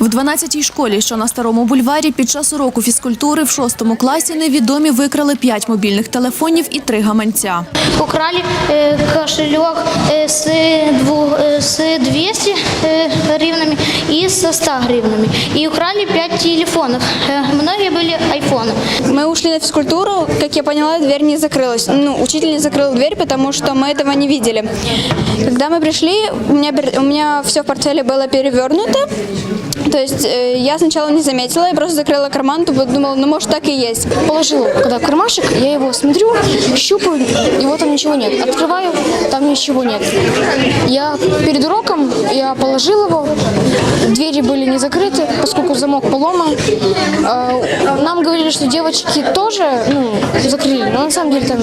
В 12-й школі, що на старому бульварі, під час уроку фізкультури в 6 класі невідомі викрали 5 мобільних телефонів і 3 гаманця. Украли э, кошелек э, с, дву- э, с 200 э, гривнами и со 100 гривнами. И украли 5 телефонов. Э, многие были айфоны. Мы ушли на физкультуру, как я поняла, дверь не закрылась. Ну, учитель не закрыл дверь, потому что мы этого не видели. Когда мы пришли, у меня, пер- у меня все в портфеле было перевернуто. То есть э, я сначала не заметила, я просто закрыла карман, тупо думала, ну может так и есть. Положила, когда кармашек, я его смотрю, щупаю, его там ничего нет. Открываю, там ничего нет. Я перед уроком, я положил его, двери были не закрыты, поскольку замок поломан. А, Нам говорили, что девочки тоже ну, закрыли, на самом деле там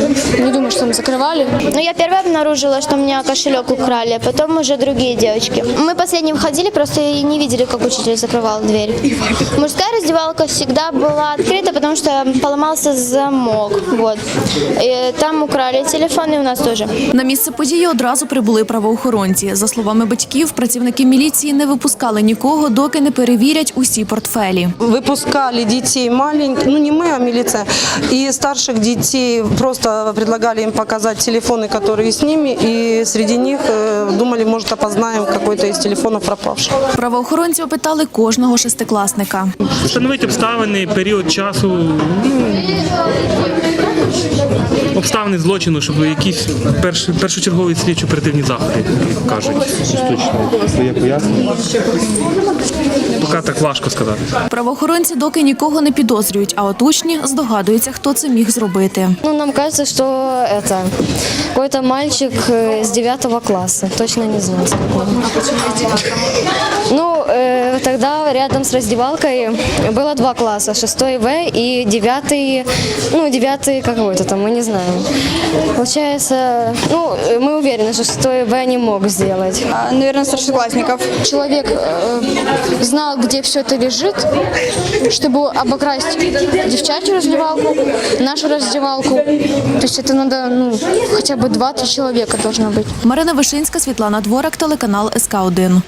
не думаю, что там закрывали. Ну, я первая обнаружила, что у меня кошелек украли, а потом уже другие девочки. Мы последним ходили, просто и не видели, как учитель закрывал дверь. Мужская раздевалка всегда была открыта, потому что поломался замок. Вот. И там украли телефон, и у нас тоже. На місце події одразу прибули правоохоронці. За словами батьків, працівники міліції не випускали нікого, доки не перевірять усі портфелі. выпускали детей маленьких, ну не мы, а милиция, и старших детей просто предлагали им показать телефоны, которые с ними, и среди них э, думали, может, опознаем какой-то из телефонов пропавший. Правоохоронці опитали кожного шестикласника. Встановити обставини, період часу, ну, обставини злочину, щоб якісь перш, першочергові слідчо оперативні заходи як кажуть. Точно своє пояснення. Поки так важко сказати. Правоохоронці доки нікого не підозрюють, а от учні здогадуються, хто це міг зробити. Ну, нам кажется, что это какой-то мальчик э, с девятого класса. Точно не знаю, с какого. Ну, э, тогда рядом с раздевалкой было два класса, шестой В и девятый, ну, девятый какой-то там, мы не знаем. Получается, ну, э, мы уверены, что шестой В не мог сделать. А, наверное, старшеклассников. Человек э, знал, где все это лежит, чтобы обокрасть девчачью раздевалку, нашу раздевалку. То есть это надо, ну, хотя бы 2-3 человека должно быть. Марина Вишинська, Світлана Дворак, телеканал СК 1